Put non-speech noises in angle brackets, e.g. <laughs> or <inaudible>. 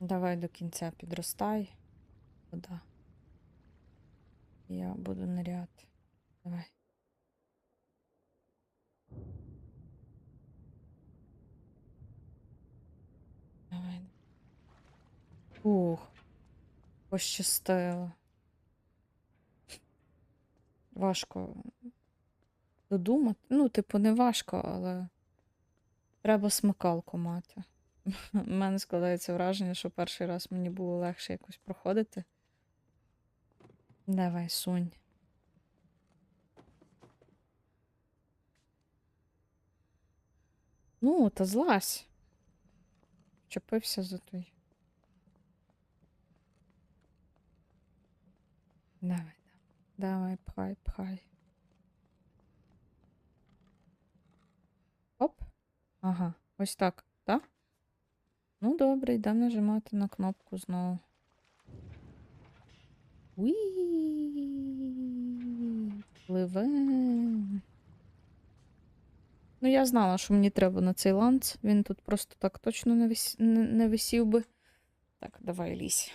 Давай до кінця підростай. Вода. Я буду ниряти. Давай. Давай. Ух. Пощастило. Важко додумати. Ну, типу, не важко, але треба смикалку мати. <laughs> У мене складається враження, що перший раз мені було легше якось проходити. Давай, сунь. Ну, та злазь. Вчепився за той. Давай, давай, пхай, пхай. Оп. Ага, ось так, так? Ну, добре, йдемо нажимати на кнопку знову. Уі. Пливем. Ну, я знала, що мені треба на цей ланц. Він тут просто так точно не, вис... не висів би. Так, давай лізь.